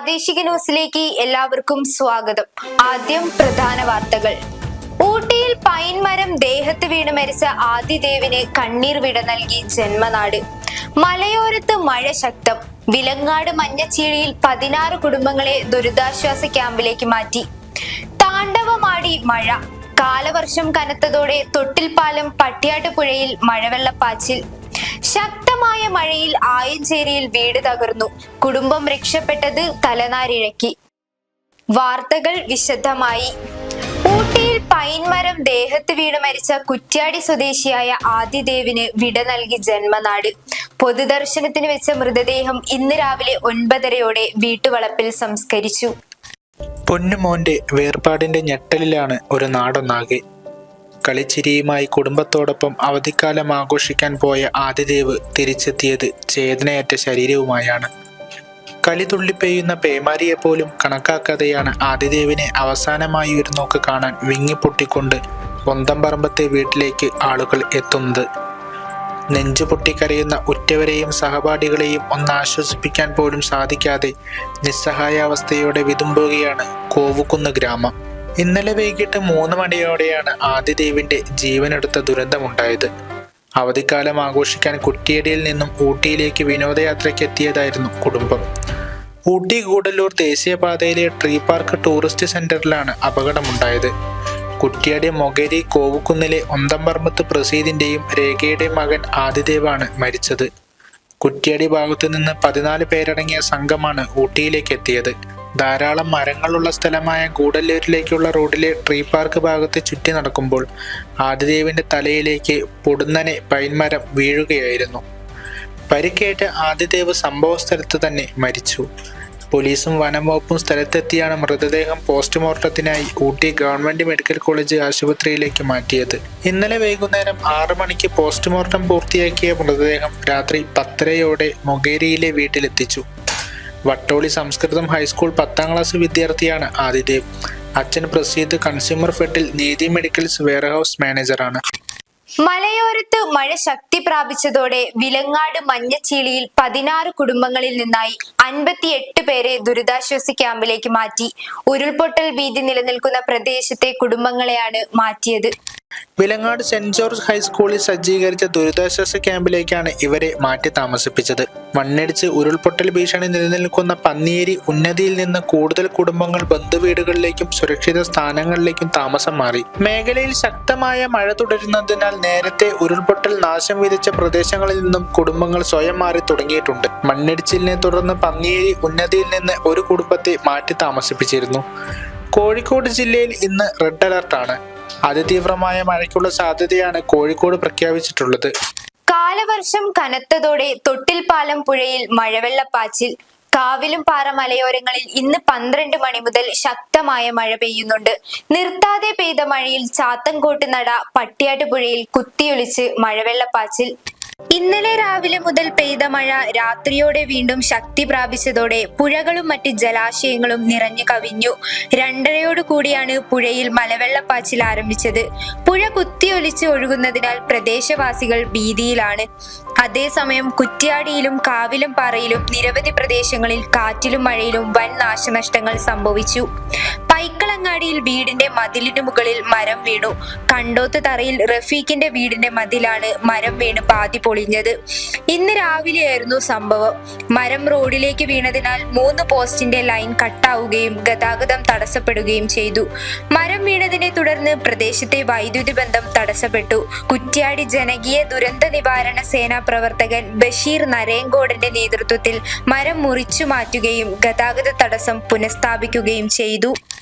പ്രാദേശിക ന്യൂസിലേക്ക് എല്ലാവർക്കും സ്വാഗതം. ആദ്യം പ്രധാന വാർത്തകൾ. ഊട്ടിയിൽ പൈൻ മരം ദേഹത്ത് വീണ് മരിച്ച ആദിദേവിന് കണ്ണീർ വിട നൽകി ജന്മനാട്. മലയോരത്ത് മഴ ശക്തം. വിലങ്ങാട് മഞ്ഞച്ചീഴിയിൽ പതിനാറ് കുടുംബങ്ങളെ ദുരിതാശ്വാസ ക്യാമ്പിലേക്ക് മാറ്റി. താണ്ഡവമാടി മഴ. കാലവർഷം കനത്തതോടെ തൊട്ടിൽപ്പാലം പട്ടിയാട്ടുപുഴയിൽ മഴവെള്ളപ്പാച്ചിൽ. ശക്തമായ മഴയിൽ ആയഞ്ചേരിയിൽ വീട് തകർന്നു. കുടുംബം രക്ഷപ്പെട്ടത് തലനാരിഴക്കി. വാർത്തകൾ വിശദമായി. ഊട്ടിയിൽ പൈൻമരം ദേഹത്ത് വീണ് മരിച്ച കുറ്റ്യാടി സ്വദേശിയായ ആദിദേവിന് വിട നൽകി ജന്മനാട്. പൊതുദർശനത്തിന് വെച്ച മൃതദേഹം ഇന്ന് രാവിലെ ഒൻപതരയോടെ വീട്ടുവളപ്പിൽ സംസ്കരിച്ചു. പൊന്നുമോന്റെ വേർപാടിന്റെ ഞെട്ടലിലാണ് ഒരു നാടൊന്നാകെ. കളിച്ചിരിയുമായി കുടുംബത്തോടൊപ്പം അവധിക്കാലം ആഘോഷിക്കാൻ പോയ ആദിദേവ് തിരിച്ചെത്തിയത് ചേതനയേറ്റ ശരീരവുമായാണ്. കളി തുള്ളിപ്പെയ്യുന്ന പേമാരിയെപ്പോലും കണക്കാക്കാതെയാണ് ആദിദേവിനെ അവസാനമായി ഒരു നോക്ക് കാണാൻ വിങ്ങിപ്പൊട്ടിക്കൊണ്ട് പൊന്തംപറമ്പത്തെ വീട്ടിലേക്ക് ആളുകൾ എത്തുന്നത്. നെഞ്ചു പൊട്ടിക്കരയുന്ന ഉറ്റവരെയും സഹപാഠികളെയും ഒന്ന് ആശ്വസിപ്പിക്കാൻ പോലും സാധിക്കാതെ നിസ്സഹായാവസ്ഥയോടെ വിതുമ്പുകയാണ് കോവുകുന്ന് ഗ്രാമം. ഇന്നലെ വൈകിട്ട് മൂന്ന് മണിയോടെയാണ് ആദിദേവിന്റെ ജീവനെടുത്ത ദുരന്തമുണ്ടായത്. അവധിക്കാലം ആഘോഷിക്കാൻ കുറ്റിയടിയിൽ നിന്നും ഊട്ടിയിലേക്ക് വിനോദയാത്രയ്ക്ക് എത്തിയതായിരുന്നു കുടുംബം. ഊട്ടി ഗൂഡല്ലൂർ ദേശീയപാതയിലെ ട്രീ പാർക്ക് ടൂറിസ്റ്റ് സെന്ററിലാണ് അപകടമുണ്ടായത്. കുറ്റിയാടി മൊകേരി കോവുക്കുന്നിലെ ഒന്തംപറമ്പത്ത് പ്രസീദിന്റെയും രേഖയുടെയും മകൻ ആദിദേവാണ് മരിച്ചത്. കുറ്റിയടി ഭാഗത്തു നിന്ന് പതിനാല് പേരടങ്ങിയ സംഘമാണ് ഊട്ടിയിലേക്ക് എത്തിയത് ധാരാളം മരങ്ങളുള്ള സ്ഥലമായ ഗൂഡല്ലൂരിലേക്കുള്ള റോഡിലെ ട്രീ പാർക്ക് ഭാഗത്ത് ചുറ്റി നടക്കുമ്പോൾ ആദിദേവിന്റെ തലയിലേക്ക് പൊടുന്നനെ പൈൻമരം വീഴുകയായിരുന്നു. പരിക്കേറ്റ ആദിദേവ് സംഭവ സ്ഥലത്ത് തന്നെ മരിച്ചു. പോലീസും വനംവകുപ്പും സ്ഥലത്തെത്തിയാണ് മൃതദേഹം പോസ്റ്റ്മോർട്ടത്തിനായി ഊട്ടി ഗവൺമെന്റ് മെഡിക്കൽ കോളേജ് ആശുപത്രിയിലേക്ക് മാറ്റിയത്. ഇന്നലെ വൈകുന്നേരം ആറു മണിക്ക് പോസ്റ്റ്മോർട്ടം പൂർത്തിയാക്കിയ മൃതദേഹം രാത്രി പത്തരയോടെ മൊഗേരിയിലെ വീട്ടിലെത്തിച്ചു. വട്ടോളി സംസ്കൃതം ഹൈസ്കൂൾ പത്താം ക്ലാസ് വിദ്യാർത്ഥിയാണ് ആദിദേവ്. അച്ഛൻ പ്രസീദ് കൺസ്യൂമർ ഫെഡിൽ നീതി മെഡിക്കൽസ് വെയർഹൌസ് മാനേജറാണ് മലയോരത്ത് മഴ ശക്തി പ്രാപിച്ചതോടെ വിലങ്ങാട് മഞ്ഞച്ചീളിയിൽ പതിനാറ് കുടുംബങ്ങളിൽ നിന്നായി അൻപത്തിയെട്ട് പേരെ ദുരിതാശ്വാസ ക്യാമ്പിലേക്ക് മാറ്റി. ഉരുൾപൊട്ടൽ ഭീതി നിലനിൽക്കുന്ന പ്രദേശത്തെ കുടുംബങ്ങളെയാണ് മാറ്റിയത്. വിലങ്ങാട് സെന്റ് ജോർജ് ഹൈസ്കൂളിൽ സജ്ജീകരിച്ച ദുരിതാശ്വാസ ക്യാമ്പിലേക്കാണ് ഇവരെ മാറ്റി താമസിപ്പിച്ചത്. മണ്ണിടിച്ച് ഉരുൾപൊട്ടൽ ഭീഷണി നിലനിൽക്കുന്ന പന്നിയേരി ഉന്നതിയിൽ നിന്ന് കൂടുതൽ കുടുംബങ്ങൾ ബന്ധുവീടുകളിലേക്കും സുരക്ഷിത സ്ഥാനങ്ങളിലേക്കും താമസം മാറി. മേഖലയിൽ ശക്തമായ മഴ തുടരുന്നതിനാൽ നേരത്തെ ഉരുൾപൊട്ടൽ നാശം വിധിച്ച പ്രദേശങ്ങളിൽ നിന്നും കുടുംബങ്ങൾ സ്വയം മാറി തുടങ്ങിയിട്ടുണ്ട്. മണ്ണിടിച്ചിലിനെ തുടർന്ന് പന്നിയേരി ഉന്നതിയിൽ നിന്ന് ഒരു കുടുംബത്തെ മാറ്റി താമസിപ്പിച്ചിരുന്നു. കോഴിക്കോട് ജില്ലയിൽ ഇന്ന് റെഡ് അലർട്ടാണ്. അതിതീവ്രമായ മഴയ്ക്കുള്ള സാധ്യതയാണ് കോഴിക്കോട് പ്രഖ്യാപിച്ചിട്ടുള്ളത്. കാലവർഷം കനത്തതോടെ തൊട്ടിൽപാലം പുഴയിൽ മഴവെള്ളപ്പാച്ചിൽ. കാവിലും പാറ മലയോരങ്ങളിൽ ഇന്ന് പന്ത്രണ്ട് മണി മുതൽ ശക്തമായ മഴ പെയ്യുന്നുണ്ട്. നിർത്താതെ പെയ്ത മഴയിൽ ചാത്തൻകോട്ട് നട പട്ടിയാട്ടുപുഴയിൽ കുത്തിയൊലിച്ച് മഴവെള്ളപ്പാച്ചിൽ. ഇന്നലെ രാവിലെ മുതൽ പെയ്ത മഴ രാത്രിയോടെ വീണ്ടും ശക്തി പ്രാപിച്ചതോടെ പുഴകളും മറ്റ് ജലാശയങ്ങളും നിറഞ്ഞു കവിഞ്ഞു. രണ്ടരയോട് കൂടിയാണ് പുഴയിൽ മലവെള്ളപ്പാച്ചിൽ ആരംഭിച്ചത്. പുഴ കുത്തിയൊലിച്ച് ഒഴുകുന്നതിനാൽ പ്രദേശവാസികൾ ഭീതിയിലാണ്. അതേസമയം കുറ്റ്യാടിയിലും കാവിലും പാറയിലും നിരവധി പ്രദേശങ്ങളിൽ കാറ്റിലും മഴയിലും വൻ നാശനഷ്ടങ്ങൾ സംഭവിച്ചു. പൈക്കളങ്ങാടിയിൽ വീടിന്റെ മതിലിനു മുകളിൽ മരം വീണു. കണ്ടോത്ത് തറയിൽ റഫീഖിന്റെ വീടിന്റെ മതിലാണ് മരം വീണ് പാതി പൊളിഞ്ഞത്. ഇന്ന് രാവിലെയായിരുന്നു സംഭവം. മരം റോഡിലേക്ക് വീണതിനാൽ മൂന്ന് പോസ്റ്റിന്റെ ലൈൻ കട്ടാവുകയും ഗതാഗതം തടസ്സപ്പെടുകയും ചെയ്തു. മരം വീണതിനെ തുടർന്ന് പ്രദേശത്തെ വൈദ്യുതി ബന്ധം തടസ്സപ്പെട്ടു. കുറ്റ്യാടി ജനകീയ ദുരന്ത നിവാരണ സേനാ പ്രവർത്തകൻ ബഷീർ നരേങ്കോടന്റെ നേതൃത്വത്തിൽ മരം മുറിച്ചു മാറ്റുകയും ഗതാഗത തടസ്സം പുനഃസ്ഥാപിക്കുകയും ചെയ്തു.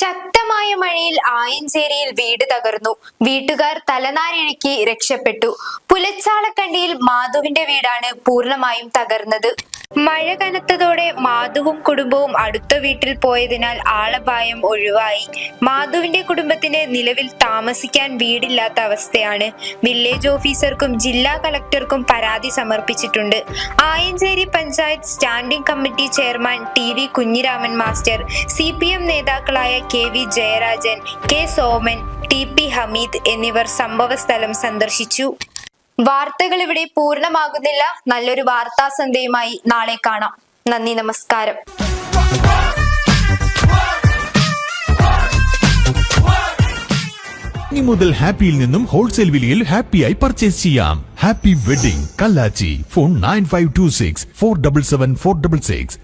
ശക്തമായ മഴയിൽ ആയഞ്ചേരിയിൽ വീട് തകർന്നു. വീട്ടുകാർ തലനാരിഴക്കി രക്ഷപ്പെട്ടു. പുലച്ചാളക്കണ്ടിയിൽ മാധുവിന്റെ വീടാണ് പൂർണമായും തകർന്നത്. മഴ കനത്തതോടെ മാധുവും കുടുംബവും അടുത്ത വീട്ടിൽ പോയതിനാൽ ആളപായം ഒഴിവായി. മാധുവിന്റെ കുടുംബത്തിന് നിലവിൽ താമസിക്കാൻ വീടില്ലാത്ത അവസ്ഥയാണ്. വില്ലേജ് ഓഫീസർക്കും ജില്ലാ കളക്ടർക്കും പരാതി സമർപ്പിച്ചിട്ടുണ്ട്. Ayancheri panchayat standing committee chairman T V Kunhiraman master C നേതാക്കളായ K V Jayarajan K Soman T P Hameed എന്നിവർ സംഭവസ്ഥലം സന്ദർശിച്ചു. വാർത്തകൾ ഇവിടെ പൂർണമാകുന്നില്ല. നല്ലൊരു വാർത്താ സന്ധ്യയുമായി നാളെ കാണാം. നന്ദി നമസ്കാരം. ഇനി മുതൽ ഹാപ്പിയിൽ നിന്നും ഹോൾസെയിൽ വിലയിൽ ഹാപ്പിയായി പർച്ചേസ് ചെയ്യാം. Happy wedding Kallachi phone nine five two six four double seven four double six.